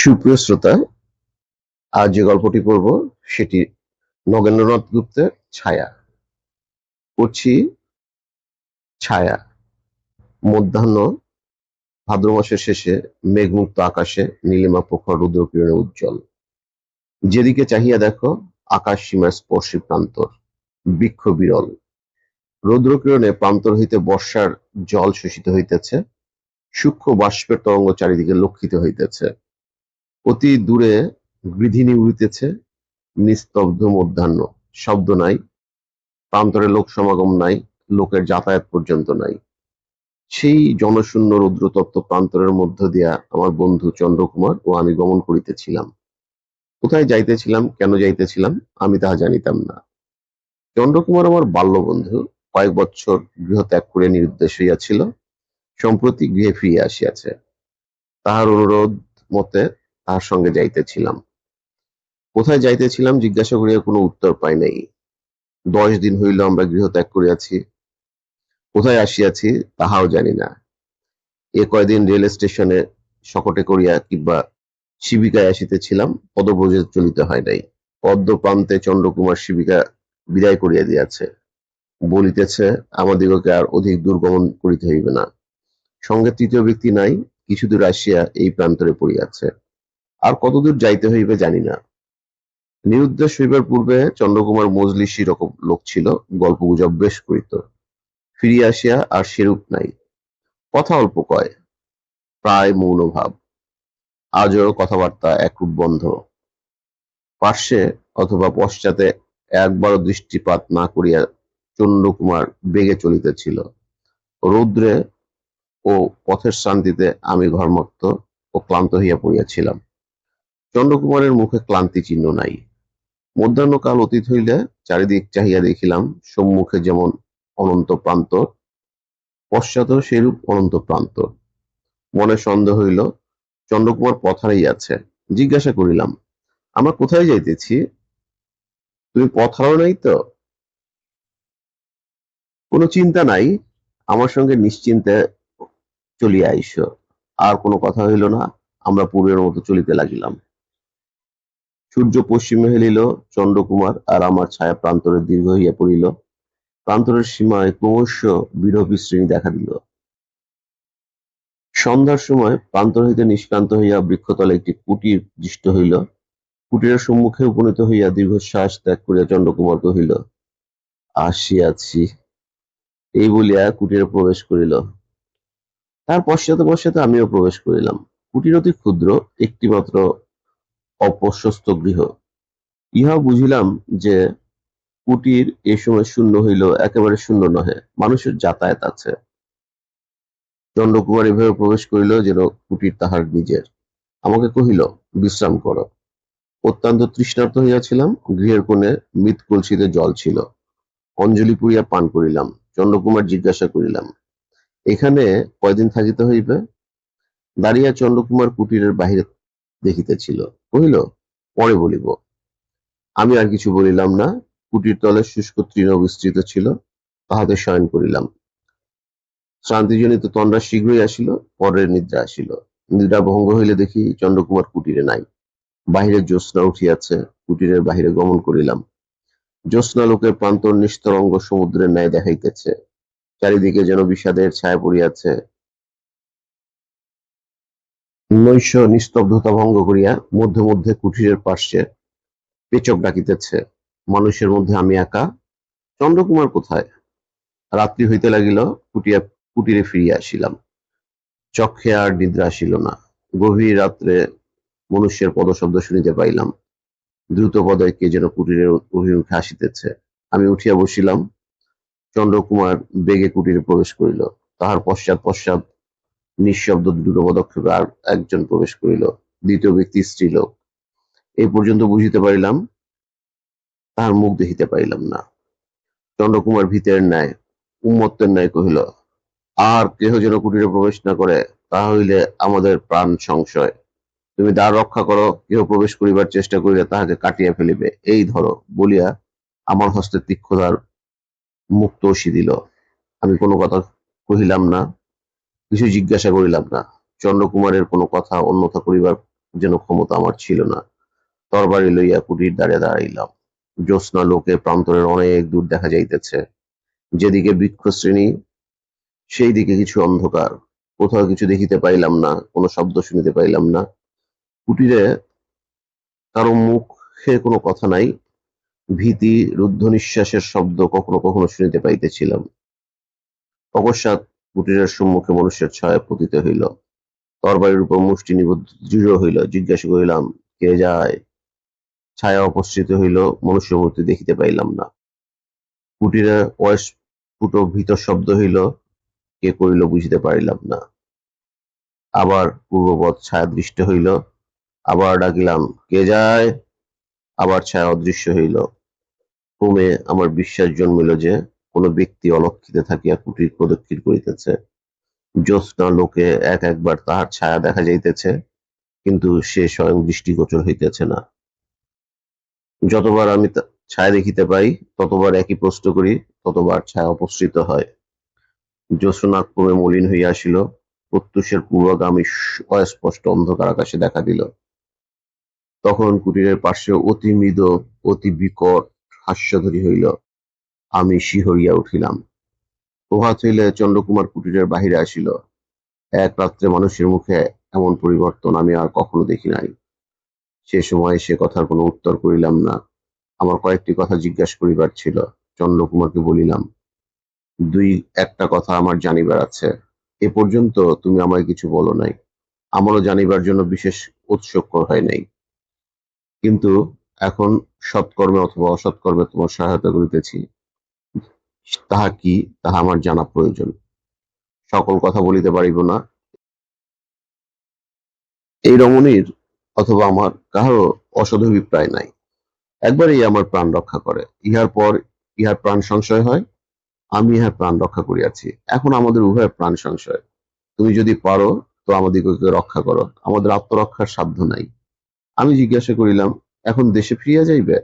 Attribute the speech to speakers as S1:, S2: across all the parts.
S1: সুপ্রিয় শ্রোতা, আজ যে গল্পটি পড়ব সেটি নগেন্দ্রনাথ গুপ্তের ছায়া। পড়ছি ছায়া। মধ্যাহ্ন ভাদ্র মাসের শেষে মেঘমুক্ত আকাশে নীলিমা প্রখর রুদ্রকিরণে উজ্জ্বল। যেদিকে চাহিয়া দেখো, আকাশ সীমার স্পর্শী প্রান্তর, বৃক্ষ বিরল। রৌদ্রকিরণে প্রান্তর হইতে বর্ষার জল শোষিত হইতেছে, সূক্ষ্ম বাষ্পের তরঙ্গ চারিদিকে লক্ষিত হইতেছে। অতি দূরে গৃধিনী উড়িতেছে নিস্তব্ধ মধ্যাহ্ন। শব্দ নাই, প্রান্তরে লোক সমাগম নাই, লোকের যাতায়াত পর্যন্ত নাই। সেই জনশূন্য রৌদ্রতপ্ত প্রান্তরের মধ্য দিয়া আমার বন্ধু চন্দ্রকুমার ও আমি গমন করিতেছিলাম। কোথায় যাইতেছিলাম, কেন যাইতেছিলাম, আমি তাহা জানিতাম না। চন্দ্রকুমার আমার বাল্য বন্ধু কয়েক বৎসর গৃহ ত্যাগ করে নিরুদ্দেশ হইয়াছিল, সম্প্রতি গৃহে ফিরিয়া আসিয়াছে। তাহার অনুরোধ মতে তাহার সঙ্গে যাইতেছিলাম। কোথায় যাইতেছিলাম জিজ্ঞাসা করিয়া কোনো উত্তর পাই নাই। দশ দিন হইল আমরা গৃহত্যাগ করিয়াছি। কোথায় আসিয়াছি তাহাও জানি না। এ কয়দিন রেল স্টেশনে শকটে করিয়া কিংবা শিবিকায় আসিতেছিলাম, পদব্রজে চলিতে হয় নাই। পদ্ম প্রান্তে চন্দ্রকুমার শিবিকা বিদায় করিয়া দিয়াছে। বলিতেছে, আমাদিগকে আর অধিক দূর গমন করিতে হইবে না। সঙ্গে তৃতীয় ব্যক্তি নাই কিছু দূর আসিয়া এই প্রান্তরে পড়িয়াছে। আর কতদূর যাইতে হইবে জানি না। নিরুদ্দেশ হইবার পূর্বে চন্দ্রকুমার মজলিসি লোক ছিল গল্প গুজব বেশ করিত। ফিরিয়া আসিয়া আর সেরূপ নাই। কথা অল্প কয়, প্রায় মৌনভাব আজও কথাবার্তা একরূপ বন্ধ। পার্শ্বে অথবা পশ্চাতে একবারও দৃষ্টিপাত না করিয়া চন্দ্রকুমার বেগে চলিতেছিল। রৌদ্রে ও পথের শান্তিতে আমি ঘর্মত্ব ও ক্লান্ত হইয়া পড়িয়াছিলাম। চন্দ্রকুমারের মুখে ক্লান্তি চিহ্ন নাই। মধ্যাহ্নকাল অতীত হইলে চারিদিক চাহিয়া দেখিলাম সম্মুখে যেমন অনন্ত প্রান্ত, পশ্চাৎ সেরূপ অনন্ত প্রান্ত। মনে সন্দেহ হইল, চন্দ্রকুমার পথ হারাইয়াছে জিজ্ঞাসা করিলাম, আমরা কোথায় যাইতেছি? তুমি পথ হারাও নাই তো? কোনো চিন্তা নাই, আমার সঙ্গে নিশ্চিন্তে চলিয়া আইস। আর কোনো কথা হইল না, আমরা পূর্বের মতো চলিতে লাগিলাম। সূর্য পশ্চিমে হেলিল, চন্দ্রকুমার আর আমার ছায়া প্রান্তরে দীর্ঘ হইয়া পড়িল। প্রান্তরের সীমায় ক্রমশ বিরহ বিশৃঙ্খি দেখা দিল। সন্ধ্যার সময় প্রান্তর হইতে নিষ্ক্রান্ত হইয়া বৃক্ষতলে একটি কুটির দৃষ্ট হইল। কুটিরের সম্মুখে উপনীত হইয়া দীর্ঘশ্বাস ত্যাগ করিয়া চন্দ্রকুমার কহিল, আসিয়াছি। এই বলিয়া কুটিরে প্রবেশ করিল। তার পশ্চাতে পশ্চাতে আমিও প্রবেশ করিলাম। কুটির অতি ক্ষুদ্র, একটিমাত্র অপ্রশস্ত গৃহ। ইহা বুঝিলাম যে কুটির এ সময় শূন্য হইল একেবারে শূন্য নহে, মানুষের যাতায়াত আছে। চন্দ্রকুমার এভাবে প্রবেশ করিল যেন কুটির তাহার নিজের। আমাকে কহিল, বিশ্রাম কর। অত্যন্ত তৃষ্ণার্ত হইয়াছিলাম, গৃহের কোণে মৃত কলসিতে জল ছিল। অঞ্জলি পুড়িয়া পান করিলাম, চন্দ্রকুমার জিজ্ঞাসা করিলাম, এখানে কয়দিন থাকিতে হইবে? দাঁড়িয়া চন্দ্রকুমার কুটিরের বাহিরে দেখিতেছিল। কহিল পরে বলিব। আমি আর কিছু বলিলাম না, কুটির তলে শুষ্ক তৃণ বিস্তৃত ছিল, তাহাতে শয়ন করিলাম। শ্রান্তিজনিত তন্দ্রা শীঘ্রই আসিল, পরের নিদ্রা আসিল। নিদ্রা ভঙ্গ হইলে দেখি চন্দ্রকুমার কুটিরে নাই। বাহিরে জ্যোৎস্না উঠিয়াছে, কুটিরের বাহিরে গমন করিলাম। জ্যোৎস্না লোকের প্রান্তর নিস্তরঙ্গ সমুদ্রের ন্যায় দেখাইতেছে। চারিদিকে যেন বিষাদের ছায়া পড়িয়াছে নৈশ নিস্তব্ধতা ভঙ্গ করিয়া মধ্যে মধ্যে কুঠিরের পার্শ্বে পেচক ডাকিতেছে, মানুষের মধ্যে আমি একা? চন্দ্রকুমার কোথায়? রাত্রি হইতে লাগিল, কুটিয়া, কুটিরে ফিরিয়া আসিলাম। চক্ষে আর নিদ্রা আসিল না। গভীর রাত্রে মনুষ্যের পদশব্দ শুনিতে পাইলাম, দ্রুত পদে কে যেন কুটিরের অভিমুখে আসিতেছে? আমি উঠিয়া বসিলাম। চন্দ্রকুমার বেগে কুটিরে প্রবেশ করিল। তাহার পশ্চাৎ পশ্চাৎ নিঃশব্দ দ্রুত পদক্ষেপে আর একজন প্রবেশ করিল। দ্বিতীয় ব্যক্তি স্ত্রীলোক এই পর্যন্ত বুঝিতে পারিলাম, তাহার মুখ দেখিতে পারিলাম না। চন্দ্রকুমার ভীতের ন্যায়, উন্মত্তের ন্যায় কহিল, আর কেহ যেন কুটিরে প্রবেশ না করে, তা হইলে আমাদের প্রাণ সংশয়। তুমি দ্বার রক্ষা করো, কেহ প্রবেশ করিবার চেষ্টা করিলে তাহাকে কাটিয়া ফেলিবে। এই ধরো বলিয়া আমার হস্তে তীক্ষ্ণদার মুখ তসি দিল। আমি কোনো কথা কহিলাম না। কিছু জিজ্ঞাসা করিলাম না। চন্দ্রকুমারের কোনো কথা অন্যথা করিবার যেন ক্ষমতা আমার ছিল না। তরবারি লইয়া কুটির দ্বারে দাঁড়াইলাম। জ্যোৎস্না লোকে প্রান্তরের অনেক দূর দেখা যাইতেছে। যেদিকে বৃক্ষশ্রেণী সেই দিকে কিছু অন্ধকার। কোথাও কিছু দেখিতে পাইলাম না, কোনো শব্দ শুনিতে পাইলাম না। কুটিরে কারও মুখে কোনো কথা নাই। ভীতি রুদ্ধ নিঃশ্বাসের শব্দ কখনো কখনো শুনিতে পাইতেছিলাম। অকস্মাৎ কুটিরের সম্মুখে মনুষ্যের ছায়া পতিত হইল। তরবারির উপর মুষ্টি নিবদ্ধ দৃঢ় হইল। জিজ্ঞাসা করিলাম, কে যায়? ছায়া অপসৃত হইল মনুষ্য মূর্তি দেখিতে পাইলাম না। কুটিরে অস্ফুট ভীত শব্দ হইল, কে করিল বুঝিতে পারিলাম না। আবার পূর্ববৎ ছায়া দৃষ্ট হইল, আবার ডাকিলাম, কে যায়? আবার ছায়া অদৃশ্য হইল। ক্রমে আমার বিশ্বাস জন্মিল যে কোন ব্যক্তি অলক্ষিতে থাকিয়া কুটির প্রদক্ষিণ করিতেছে। জ্যোৎস্না লোকে এক একবার তাহার ছায়া দেখা যাইতেছে, কিন্তু সে স্বয়ং দৃষ্টিগোচর হইতেছে না। যতবার আমি ছায়া দেখিতে পাই, ততবার একই প্রশ্ন করি, ততবার ছায়া অপসৃত হয়। জ্যোৎস্না ক্রমে মলিন হইয়া আসিল, প্রত্যুষের পূর্বগামী অস্পষ্ট অন্ধকার আকাশে দেখা দিল। তখন কুটিরের পার্শ্বে অতি মৃদ, অতি বিকট হাস্যধরী হইল। আমি শিহরিয়া উঠিলাম। প্রভাত হইলে চন্দ্রকুমার কুটিরের বাহিরে আসিল। এক রাত্রে মানুষের মুখে এমন পরিবর্তন আমি আর কখনো দেখি নাই। সে সময় সে কথার কোনো উত্তর করিলাম না। আমার কয়েকটি কথা জিজ্ঞাসা করিবার ছিল। চন্দ্রকুমারকে বলিলাম, দুই একটা কথা আমার জানিবার আছে। এ পর্যন্ত তুমি আমায় কিছু বলো নাই। আমারও জানিবার জন্য বিশেষ উৎসুক হয় নাই। কিন্তু এখন সৎকর্মে অথবা অসৎকর্মে তোমার সহায়তা করিতেছি। তাহা কি? তাহা আমার জানা প্রয়োজন। সকল কথা বলিতে পারিব না। এই রমণীর অথবা আমার কাহারও অসদ অভিপ্রায় নাই। একবারই আমার প্রাণ রক্ষা করে। ইহার পর ইহার প্রাণ সংশয় হয়, আমি ইহার প্রাণ রক্ষা করিয়াছি। এখন আমাদের উভয়ের প্রাণ সংশয়। তুমি যদি পারো, তো আমাদিগকে রক্ষা করো। আমাদের আত্মরক্ষার সাধ্য নাই। আমি জিজ্ঞাসা করিলাম, এখন দেশে ফিরিয়া যাইবে?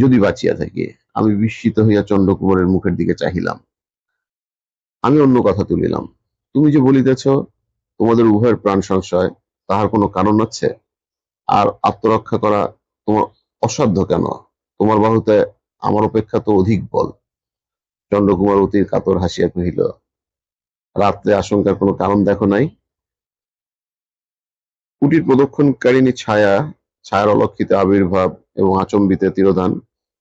S1: যদি বাঁচিয়া থাকি আমি বিস্মিত হইয়া চন্দ্রকুমারের মুখের দিকে চাহিলাম। আমি অন্য কথা তুলিলাম। তুমি যে বলিতেছ, তোমাদের উভয়ের প্রাণ সংশয়, তাহার কোনো কারণ আছে? আর আত্মরক্ষা করা তোমার অসাধ্য কেন? তোমার বাহুতে আমার অপেক্ষা তো অধিক বল। চন্দ্রকুমার অতির কাতর হাসিয়া কহিল, রাত্রে আশঙ্কার কোনো কারণ দেখো নাই? কুটির প্রদক্ষিণকারিণী ছায়া, ছায়ার অলক্ষিত আবির্ভাব এবং আচম্বিতে তিরোধান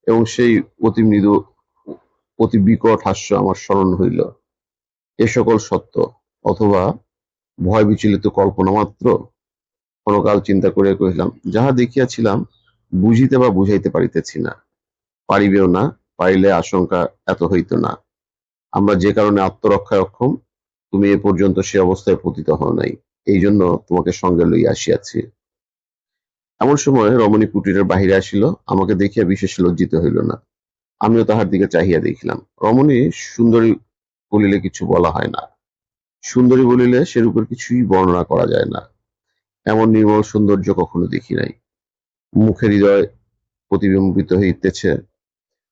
S1: এবং সেই অতি মৃদু, অতি বিকট হাস্য আমার স্মরণ হইল। এ সকল সত্য অথবা ভয় বিচলিত কল্পনা মাত্র? ক্ষণকাল চিন্তা করিয়া কহিলাম, যাহা দেখিয়াছিলাম, বুঝিতে বা বুঝাইতে পারিতেছি না। পারিবেও না, পারিলে আশঙ্কা এত হইত না। আমরা যে কারণে আত্মরক্ষায় অক্ষম, তুমি এ পর্যন্ত সে অবস্থায় পতিত হও নাই। এই জন্য তোমাকে সঙ্গে লইয়া আসিয়াছি। এমন সময় রমণী কুটিরের বাহিরে আসিল, আমাকে দেখিয়া বিশেষ লজ্জিত হইল না। আমিও তাহার দিকে চাহিয়া দেখিলাম। রমণী সুন্দরী বলিলে কিছু বলা হয় না। সুন্দরী বলিলে সেরূপের কিছুই বর্ণনা করা যায় না। এমন নির্মল সৌন্দর্য কখনো দেখি নাই। মুখে হৃদয় প্রতিবিম্বিত হইতেছে।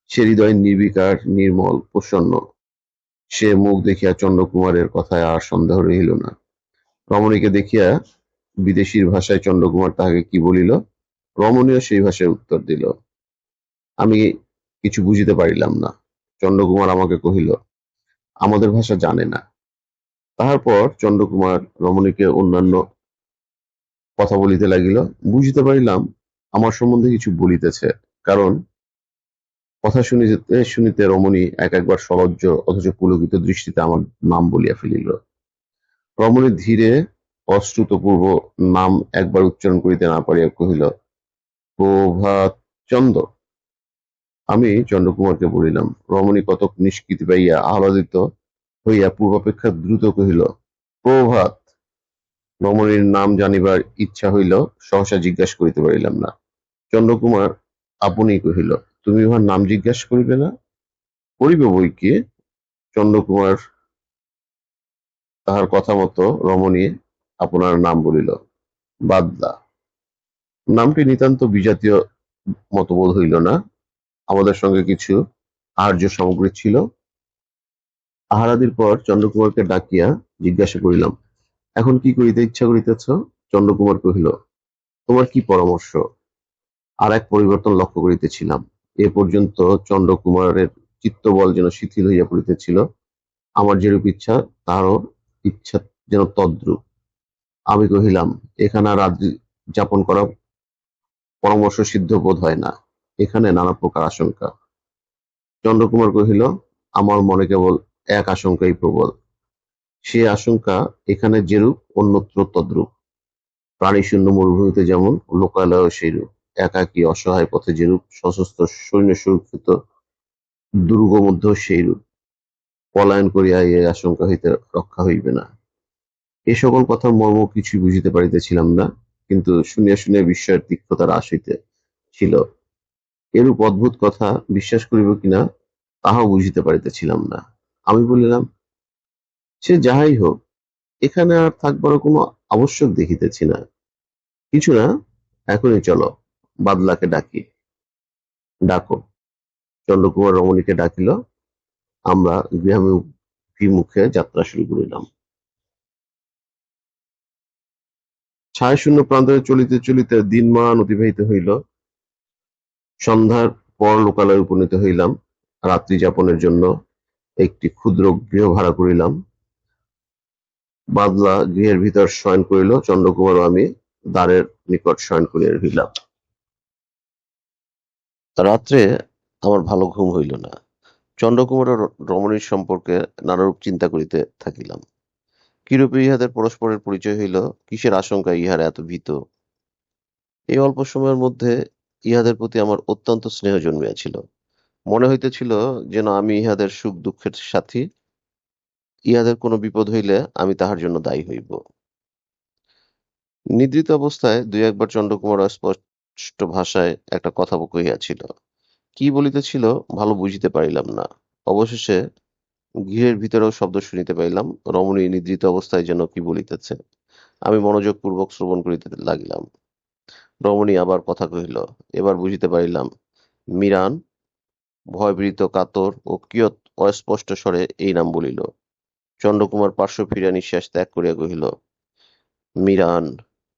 S1: সে হৃদয় নির্বিকার, নির্মল, প্রসন্ন। সে মুখ দেখিয়া চন্দ্রকুমারের কথায় আর সন্দেহ রহিল না। রমণীকে দেখিয়া বিদেশীর ভাষায় চন্দ্রকুমার তাহাকে কি বলিল? রমণীও সেই ভাষায় উত্তর দিল, আমি কিছু বুঝিতে পারিলাম না। চন্দ্রকুমার আমাকে কহিল, আমাদের ভাষা জানে না। তাহার পর চন্দ্রকুমার রমণীকে অন্যান্য কথা বলিতে লাগিল, বুঝিতে পারিলাম, আমার সম্বন্ধে কিছু বলিতেছে, কারণ কথা শুনিতে শুনিতে রমণী এক একবার সলজ্জ অথচ পুলকিত দৃষ্টিতে আমার নাম বলিয়া ফেলিল। রমণী ধীরে অশ্রুতপূর্ব নাম একবার উচ্চারণ করিতে না পারিয়া কহিল, প্রভাত চন্দ্র। আমি চন্দ্রকুমারকে বলিলাম, রমণী কতক নিষ্কৃতি পাইয়া আহ্লাদিত হইয়া পূর্বাপেক্ষা দ্রুত কহিল, প্রভাত। রমণীর নাম জানিবার ইচ্ছা হইল, সহসা জিজ্ঞাসা করিতে পারিলাম না। চন্দ্রকুমার আপনি কহিল, তুমি উহার নাম জিজ্ঞাসা করিবে না? করিবে বই কি? চন্দ্রকুমার তাহার কথা মতো রমণী আপনার নাম বলিল। বাদদা নামটি নিতান্ত বিজাতীয় মতবোধ হইল না। আমাদের সঙ্গে কিছু আহার্য সামগ্রী ছিল। আহারাদির পর চন্দ্রকুমারকে ডাকিয়া জিজ্ঞাসা করিলাম, এখন কি করিতে ইচ্ছা করিতেছ? চন্দ্রকুমার কহিল, তোমার কি পরামর্শ? আর এক পরিবর্তন লক্ষ্য করিতেছিলাম। এ পর্যন্ত চন্দ্রকুমারের চিত্তবল যেন শিথিল হইয়া পড়িতেছিল, আমার যেরূপ ইচ্ছা তাহারও ইচ্ছা যেন তদ্রূপ। আমি কহিলাম, এখানে আর রাত্রি যাপন করা পরামর্শ সিদ্ধ বোধ হয় না। এখানে নানা প্রকার আশঙ্কা। চন্দ্রকুমার কহিল, আমার মনে কেবল এক আশঙ্কাই প্রবল। সে আশঙ্কা এখানে যেরূপ, অন্যত্র তদ্রূপ। প্রাণীশূন্য মরুভূমিতে যেমন লোকালয় সেইরূপ। একাকী অসহায় পথে যেরূপ, সশস্ত্র সৈন্য সুরক্ষিত দুর্গ মধ্যেও সেইরূপ। পলায়ন করিয়া এই আশঙ্কা হইতে রক্ষা হইবে না। এ সকল কথার মর্ম কিছুই বুঝিতে পারিতেছিলাম না, কিন্তু শুনিয়া শুনিয়া বিস্ময়ের তীক্ষ্ণতা হ্রাস হইতেছিল এরূপ অদ্ভুত কথা বিশ্বাস করিব কিনা, তাহাও বুঝিতে পারিতেছিলাম না। আমি বলিলাম, সে যাহাই হোক, এখানে আর থাকবার কোনো আবশ্যক দেখিতেছি না। কিছু না, এখনই চলো, বাদলাকে ডাকি। ডাকো। চন্দ্রকুমার রমণীকে ডাকিল। আমরা গৃহাভিমুখে যাত্রা শুরু করিলাম। ছায়াশূন্য প্রান্তরে চলিতে চলিতে দিনমান অতিবাহিত হইল। সন্ধ্যার পর লোকালয়ে উপনীত হইলাম। রাত্রি যাপনের জন্য একটি ক্ষুদ্র গৃহ ভাড়া করিলাম। বাদলা গৃহের ভিতর শয়ন করিল, চন্দ্রকুমার আমি দ্বারের নিকট শয়ন করিয়া রহিলাম। রাত্রে আমার ভালো ঘুম হইল না। চন্দ্রকুমার রমণীর সম্পর্কে নানারূপ চিন্তা করিতে থাকিলাম। কিরূপে ইহাদের পরস্পরের পরিচয় হইল? কিসের আশঙ্কা ইহারা এত ভীত? এই অল্প সময়ের মধ্যে ইহাদের প্রতি আমার অত্যন্ত স্নেহ জন্মিয়াছিল। মনে হইতেছিল যেন আমি ইহাদের সুখ দুঃখের সাথী। ইহাদের কোনো বিপদ হইলে আমি তাহার জন্য দায়ী হইব। নিদ্রিত অবস্থায় দুই একবার চন্দ্রকুমার অস্পষ্ট ভাষায় একটা কথা কহিয়াছিল। কি বলিতেছিল ভালো বুঝিতে পারিলাম না। অবশেষে গৃহের ভিতরেও শব্দ শুনিতে পাইলাম, রমণী নিদ্রিত অবস্থায় যেন কি বলিতেছে, আমি মনোযোগ পূর্বক শ্রবণ করিতে লাগিলাম। রমণী আবার কথা কহিল, এবার বুঝিতে পারিলাম, মিরান, ভয়ভীত কাতর ও কিয়ৎ অস্পষ্ট স্বরে এই নাম বলিল। চন্দ্রকুমার পার্শ্ব ফিরিয়া নিঃশ্বাস ত্যাগ করিয়া কহিল, মিরান,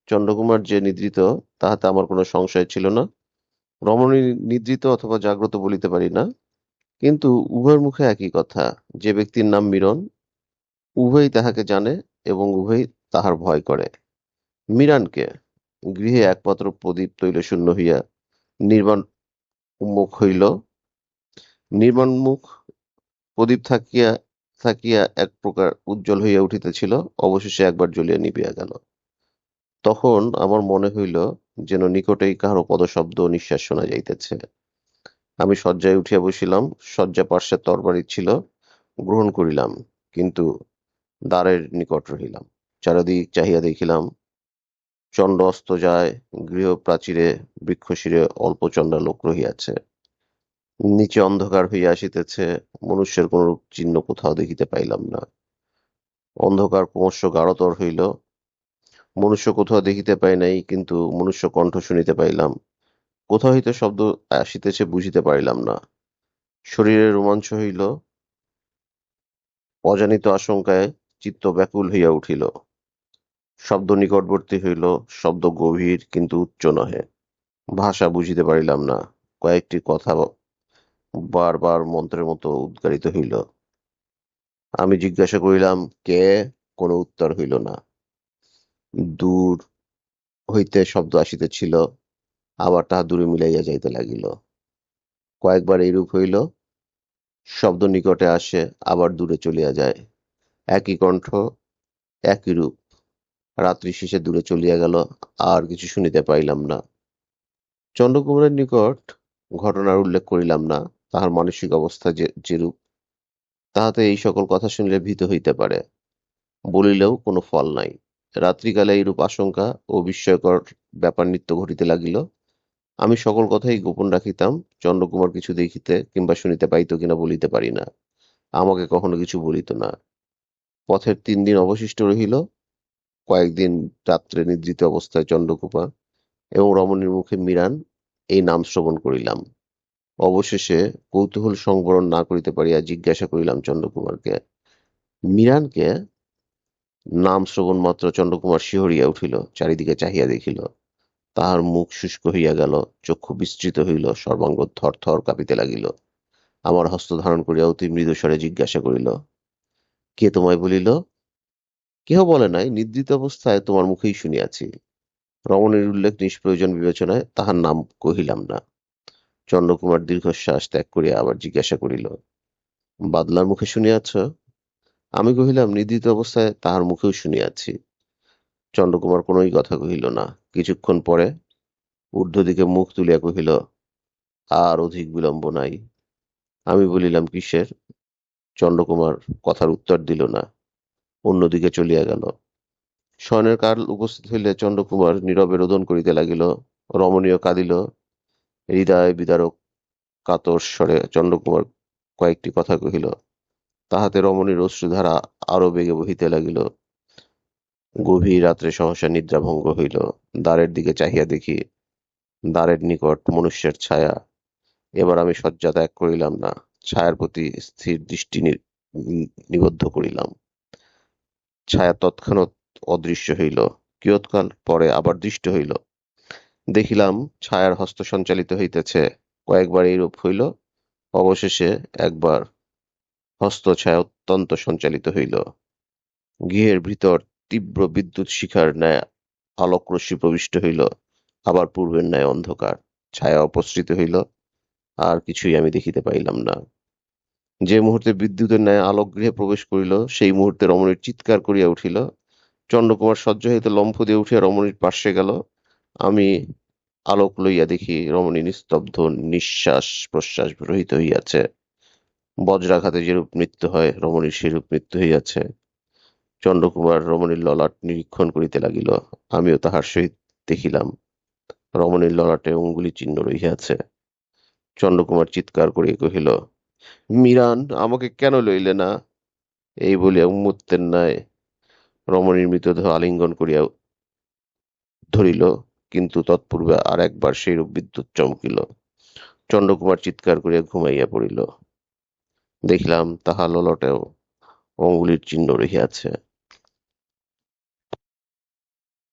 S1: চন্দ্রকুমার যে নিদ্রিত, তাহাতে আমার কোনো সংশয় ছিল না। রমণী নিদ্রিত অথবা জাগ্রত বলিতে পারি না। কিন্তু উভয়ের মুখে একই কথা, যে ব্যক্তির নাম মিরন, উভয়ই তাহাকে জানে এবং উভয়ই তাহার ভয় করে। মিরানকে গৃহে একমাত্র প্রদীপ তৈলশূন্য হইয়া নির্বাণ উন্মুখ হইল। নির্বাণমুখ প্রদীপ থাকিয়া থাকিয়া এক প্রকার উজ্জ্বল হইয়া উঠিতেছিল, অবশেষে একবার জ্বলিয়া নিবিয়া গেল। তখন আমার মনে হইল যেন নিকটেই কাহারো পদশব্দ নিঃশ্বাস শোনা যাইতেছে। আমি শয্যায় উঠিয়া বসিলাম, শয্যা পার্শ্বে তরবারি ছিল, গ্রহণ করিলাম, কিন্তু দ্বারের নিকট রহিলাম। চারিদিক চাহিয়া দেখিলাম চন্ড অস্ত যায় গৃহ প্রাচীরে বৃক্ষশিরে অল্প চন্ডা লোক রহিয়াছে। নিচে অন্ধকার হইয়া আসিতেছে, মনুষ্যের কোন চিহ্ন কোথাও দেখিতে পাইলাম না। অন্ধকার ক্রমশ গাঢ়তর হইল, মনুষ্য কোথাও দেখিতে পাই নাই, কিন্তু মনুষ্য কণ্ঠ শুনিতে পাইলাম কোথা হইতে শব্দ আসিতেছে, বুঝিতে পারিলাম না। শরীরে রোমাঞ্চ হইল। অজানিত আশঙ্কায় চিত্ত ব্যাকুল হইয়া উঠিল। শব্দ নিকটবর্তী হইল, শব্দ গভীর কিন্তু উচ্চ নহে। ভাষা বুঝিতে পারিলাম না। কয়েকটি কথা বারবার মন্ত্রের মতো উদ্গারিত হইল। আমি জিজ্ঞাসা করিলাম, কে? কোনো উত্তর হইল না। দূর হইতে শব্দ আসিতেছিল। আবার তাহা দূরে মিলাইয়া যাইতে লাগিল। কয়েকবার এইরূপ হইল, শব্দ নিকটে আসে, আবার দূরে চলিয়া যায়। একই কণ্ঠ, একই রূপ। রাত্রি শেষে দূরে চলিয়া গেল, আর কিছু শুনিতে পাইলাম না। চন্দ্রকুমারের নিকট ঘটনার উল্লেখ করিলাম না, তাহার মানসিক অবস্থা যে যেরূপ তাহাতে এই সকল কথা শুনিলে ভীত হইতে পারে। বলিলেও কোনো ফল নাই। রাত্রিকালে এইরূপ আশঙ্কা ও বিস্ময়কর ব্যাপার নিত্য ঘটিতে লাগিল। আমি সকল কথাই গোপন রাখিতাম, চন্দ্রকুমার কিছু দেখিতে কিংবা শুনিতে পাইত কিনা বলিতে পারি না। আমাকে কখনো কিছু বলিত না। পথের তিন দিন অবশিষ্ট রহিল, কয়েকদিন রাত্রে নিদ্রিত অবস্থায় চন্দ্রকুপা এবং রমণীর মুখে মিরান এই নাম শ্রবণ করিলাম। অবশেষে কৌতূহল সংবরণ না করিতে পারিয়া জিজ্ঞাসা করিলাম চন্দ্রকুমারকে, মিরানকে? নাম শ্রবণ মাত্র চন্দ্রকুমার শিহরিয়া উঠিল, চারিদিকে চাহিয়া দেখিল তাহার মুখ শুষ্ক হইয়া গেল, চক্ষু বিস্তৃত হইল, সর্বাঙ্গ থর থর কাঁপিতে লাগিল। আমার হস্ত ধারণ করিয়া অতি মৃদু স্বরে জিজ্ঞাসা করিল, কে তোমায় বলিল? কেহ বলে নাই, নিদ্রিত অবস্থায় তোমার মুখেই শুনিয়াছি। রমণের উল্লেখ নিষ্প্রয়োজন বিবেচনায় তাহার নাম কহিলাম না। চন্দ্রকুমার দীর্ঘশ্বাস ত্যাগ করিয়া আবার জিজ্ঞাসা করিল, বাদলার মুখে শুনিয়াছ? আমি কহিলাম, নিদ্রিত অবস্থায় তাহার মুখেও শুনিয়াছি। চন্দ্রকুমার কোনোই কথা কহিল না। কিছুক্ষণ পরে ঊর্ধ্ব দিকে মুখ তুলিয়া কহিল, আর অধিক বিলম্ব নাই। আমি বলিলাম, কিসের? চন্দ্রকুমার কথার উত্তর দিল না, অন্যদিকে চলিয়া গেল। শয়নের কাল উপস্থিত হইলে চন্দ্রকুমার নীরবে রোদন করিতে লাগিল, রমণীয় কাঁদিল, হৃদয় বিদারক কাতর স্বরে চন্দ্রকুমার কয়েকটি কথা কহিল, তাহাতে রমণীর অশ্রুধারা আরও বেগে বহিতে লাগিল। গভীর রাত্রে সহসা নিদ্রাভঙ্গ হইল। দ্বারের দিকে চাহিয়া দেখি, দ্বারের নিকট মনুষ্যের ছায়া। এবার আমি শয্যা ত্যাগ করিলাম না, ছায়ার প্রতি স্থির দৃষ্টি নিবদ্ধ করিলাম। ছায়া তৎক্ষণাৎ অদৃশ্য হইল। কিয়ৎকাল পরে আবার দৃষ্ট হইল। দেখিলাম, ছায়ার হস্ত সঞ্চালিত হইতেছে। কয়েকবার এইরূপ হইল। অবশেষে একবার হস্ত ছায়া অত্যন্ত সঞ্চালিত হইল। গৃহের ভিতর তীব্র বিদ্যুৎ শিখার ন্যায় আলোকরশ্মি প্রবিষ্ট হইল। আবার পূর্বের ন্যায় অন্ধকার, ছায়া অপসৃত হইল। আর কিছুই আমি দেখিতে পাইলাম না। যে মুহূর্তে বিদ্যুতের ন্যায় আলোক গৃহে প্রবেশ করিল, সেই মুহূর্তে রমণীর চিৎকার করিয়া উঠিল। চন্দ্রকুমার সহ্য হইতে লম্ফ দিয়ে উঠিয়া রমণীর পার্শ্বে গেল। আমি আলোক লইয়া দেখি রমণী নিস্তব্ধ, নিঃশ্বাস প্রশ্বাস রহিত হইয়াছে। বজ্রাঘাতে যেরূপ মৃত্যু হয়, রমণীর সেরূপ মৃত্যু হইয়াছে। চন্দ্রকুমার রমণীর ললাট নিরীক্ষণ করিতে লাগিল। আমিও তাহার সহিত দেখিলাম। রমণীর ললাটে অঙ্গুলি চিহ্ন রহিয়াছে। চন্দ্রকুমার চিৎকার করিয়া কহিল, মিরান, আমাকে কেন লইলে না? এই বলিয়া উন্মত্তের ন্যায় রমণীর মৃতদেহ আলিঙ্গন করিয়া ধরিল, কিন্তু তৎপূর্বে আর একবার সেইরূপ বিদ্যুৎ চমকিল। চন্দ্রকুমার চিৎকার করিয়া ঘুমাইয়া পড়িল। দেখিলাম তাহা ললটেও অঙ্গুলির চিহ্ন রহিয়াছে।